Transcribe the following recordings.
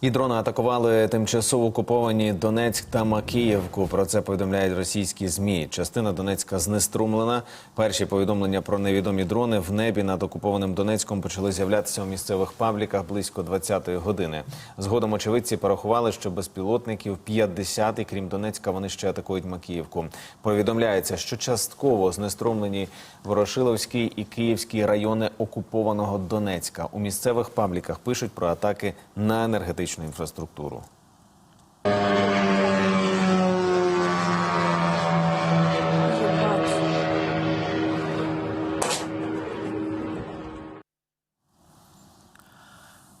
І дрони атакували тимчасово окуповані Донецьк та Макіївку. Про це повідомляють російські змі. Частина Донецька знеструмлена. Перші повідомлення про невідомі дрони в небі над окупованим Донецьком почали з'являтися у місцевих пабліках близько 20-ї години. Згодом очевидці порахували, що безпілотників 50, і крім Донецька, вони ще атакують Макіївку. Повідомляється, що частково знеструмлені Ворошиловський і Київський райони окупованого Донецька. У місцевих пабліках пишуть про атаки на енергетичну інфраструктуру.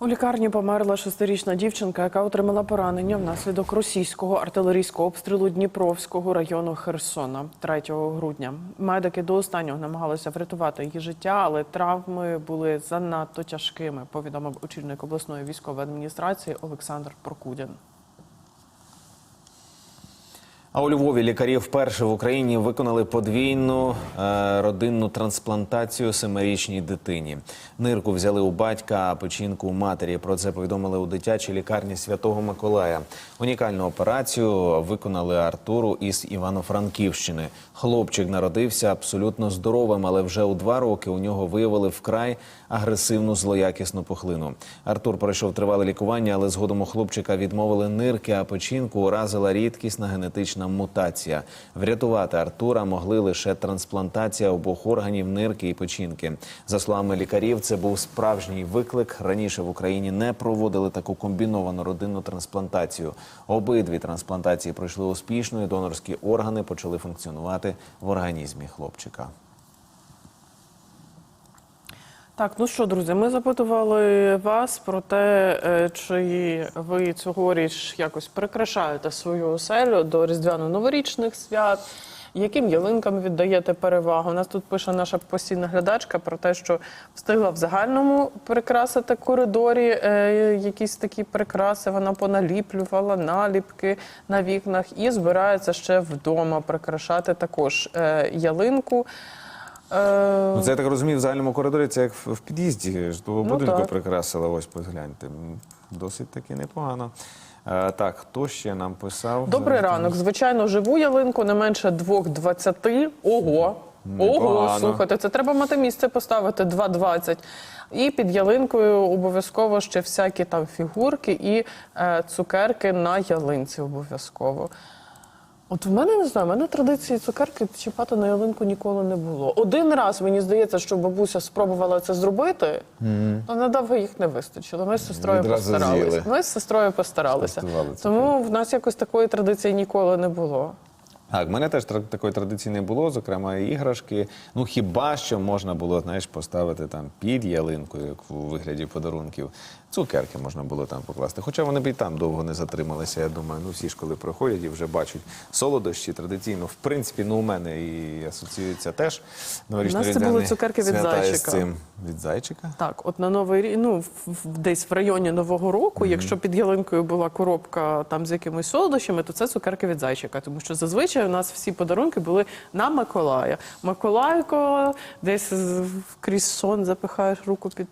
У лікарні померла шестирічна дівчинка, яка отримала поранення внаслідок російського артилерійського обстрілу Дніпровського району Херсона 3 грудня. Медики до останнього намагалися врятувати її життя, але травми були занадто тяжкими. Повідомив очільник обласної військової адміністрації Олександр Прокудін. А у Львові лікарі вперше в Україні виконали подвійну е, родинну трансплантацію семирічній дитині. Нирку взяли у батька, а печінку у матері. Про це повідомили у дитячій лікарні Святого Миколая. Унікальну операцію виконали Артуру із Івано-Франківщини. Хлопчик народився абсолютно здоровим, але вже у два роки у нього виявили вкрай агресивну злоякісну пухлину. Артур пройшов тривале лікування, але згодом у хлопчика відмовили нирки, а печінку уразила рідкісна генетична мутація. Врятувати Артура могли лише трансплантація обох органів нирки і печінки. За словами лікарів, це був справжній виклик. Раніше в Україні не проводили таку комбіновану родинну трансплантацію. Обидві трансплантації пройшли успішно, і донорські органи почали функціонувати в організмі хлопчика. Так, ну що, друзі, ми запитували вас про те, е, чи ви цьогоріч якось прикрашаєте свою оселю до різдвяно-новорічних свят. Яким ялинкам віддаєте перевагу? У нас тут пише наша постійна глядачка про те, що встигла в загальному прикрасити коридорі е, якісь такі прикраси. Вона поналіплювала наліпки на вікнах і збирається ще вдома прикрашати також е, ялинку. Е, Ну, це я так розумію, в загальному коридорі це як в під'їзді житлового Ну, будинку так. прикрасили. Ось погляньте. Досить таки непогано. Е, так, хто ще нам писав? Добрий Зараз ранок. Звичайно, живу ялинку не менше 2,20. Ого. Ого, Непогано. слухайте, це треба мати місце поставити 2,20. І під ялинкою обов'язково ще всякі там фігурки і е, цукерки на ялинці обов'язково. От в мене не знаю, в мене традиції цукерки чіпати на ялинку ніколи не було. Один раз мені здається, що бабуся спробувала це зробити, але надовго їх не вистачило. Ми з сестрою Відразу постаралися. з'їли. Ми з сестрою постаралися. Тому в нас якось такої традиції ніколи не було. Так, в мене теж такої традиції не було, зокрема і іграшки. Ну хіба що можна було знаєш, поставити там під ялинкою, як у вигляді подарунків. Цукерки можна було там покласти. Хоча вони б і там довго не затрималися. Я думаю, ну всі ж коли проходять і вже бачать солодощі традиційно. В принципі, ну у мене і асоціюється теж новорічно У нас це були цукерки від зайчика. Цим. Від зайчика? Так, от на новий рік, ну десь в районі Нового року, якщо під ялинкою була коробка там з якимись солодощами, то це цукерки від зайчика. Тому що зазвичай у нас всі подарунки були на Миколая. Миколайко, десь крізь сон запихаєш руку під